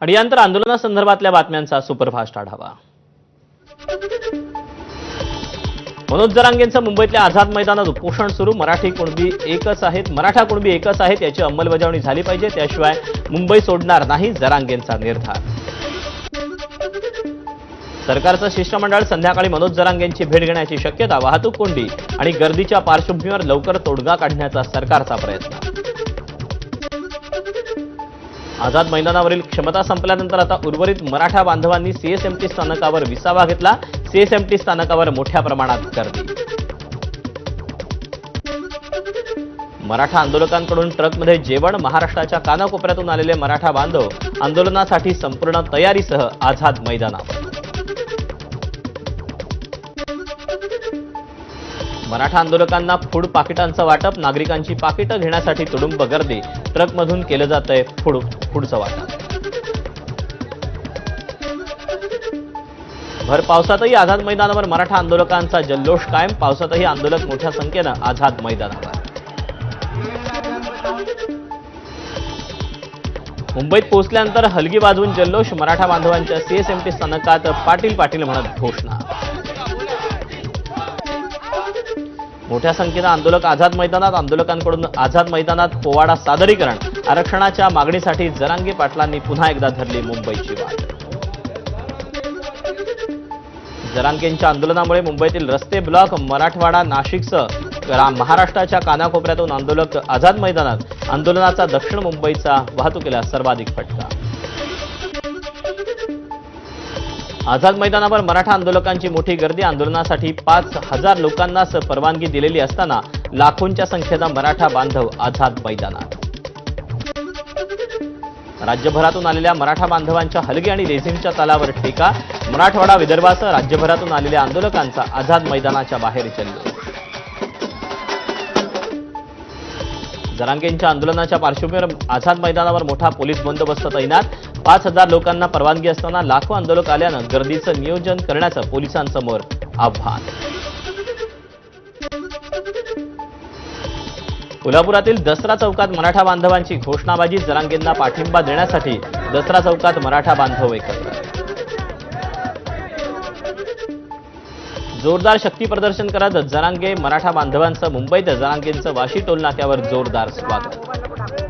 आणि यानंतर आंदोलनासंदर्भातल्या बातम्यांचा सुपरफास्ट आढावा. मनोज जरांगेंचं मुंबईतल्या आझाद मैदानात उपोषण सुरू. मराठी कुणबी एकच आहेत. मराठा कुणबी एकच आहेत याची अंमलबजावणी झाली पाहिजे. त्याशिवाय मुंबई सोडणार नाही जरांगेंचा निर्धार. सरकारचं शिष्टमंडळ संध्याकाळी मनोज जरांगेंची भेट घेण्याची शक्यता. वाहतूक कोंडी आणि गर्दीच्या पार्श्वभूमीवर लवकर तोडगा काढण्याचा सरकारचा प्रयत्न. आझाद मैदानावरील क्षमता संपल्यानंतर आता उर्वरित मराठा बांधवांनी सीएसएमटी स्थानकावर विसावा घेतला. सीएसएमटी स्थानकावर मोठ्या प्रमाणात गर्दी. मराठा आंदोलकांकडून ट्रकमध्ये जेवण महाराष्ट्राच्या कानाकोपऱ्यातून आलेले मराठा बांधव आंदोलनासाठी संपूर्ण तयारीसह आझाद मैदानावर. मराठा आंदोलकांना फूड पाकिटांचं वाटप नागरिकांची पाकिटं घेण्यासाठी तुडुंब गर्दी. ट्रकमधून केलं जातंय फूड फूडचं वाटा भर पावसातही आझाद मैदानावर मराठा आंदोलकांचा जल्लोष कायम पावसातही आंदोलक मोठ्या संख्येनं आझाद मैदानावर. मुंबईत पोहोचल्यानंतर हलगी वाजवून जल्लोष मराठा बांधवांच्या सीएसएमटी स्थानकात पाटील पाटील म्हणत घोषणा. मोठ्या संख्येनं आंदोलक आझाद मैदानात आंदोलकांकडून आझाद मैदानात पोवाडा सादरीकरण आरक्षणाच्या मागणीसाठी जरांगी पाटलांनी पुन्हा एकदा धरली मुंबईची वाट. जरांगेंच्या आंदोलनामुळे मुंबईतील रस्ते ब्लॉक मराठवाडा नाशिकसह महाराष्ट्राच्या कानाकोपऱ्यातून आंदोलक आझाद मैदानात आंदोलनाचा दक्षिण मुंबईचा वाहतुकीला सर्वाधिक फटका. आझाद मैदानावर मराठा आंदोलकांची मोठी गर्दी. आंदोलनासाठी पाच हजार लोकांनाच परवानगी दिलेली असताना लाखोंच्या संख्येनं मराठा बांधव आझाद मैदानात. राज्यभरातून आलेल्या मराठा बांधवांच्या हलगी आणि रेझिमच्या तालावर टीका. मराठवाडा विदर्भासह राज्यभरातून आलेल्या आंदोलकांचा आझाद मैदानाच्या बाहेर जल्लोष. जरांगेंच्या आंदोलनाच्या पार्श्वभूमीवर आझाद मैदानावर मोठा पोलीस बंदोबस्त तैनात. पाच हजार लोकांना परवानगी असताना लाखो आंदोलक आल्यानं गर्दीचं नियोजन करण्याचं पोलिसांसमोर आव्हान. कोल्हापुरातील दसरा चौकात मराठा बांधवांची घोषणाबाजी जरांगींना पाठिंबा देण्यासाठी दसरा चौकात मराठा बांधव एकत्र. जोरदार शक्ती प्रदर्शन करत जरांगे मराठा बांधवांचं मुंबईत जरांगेंचं वाशी टोल नाक्यावर जोरदार स्वागत.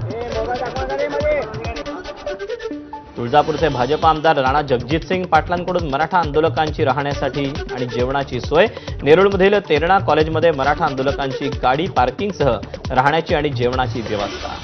तुळजापूरचे भाजप आमदार राणा जगजितसिंग पाटलांकडून मराठा आंदोलकांची राहण्यासाठी आणि जेवणाची सोय. नेरुळमधील तेरणा कॉलेजमध्ये मराठा आंदोलकांची गाडी पार्किंगसह राहण्याची आणि जेवणाची व्यवस्था.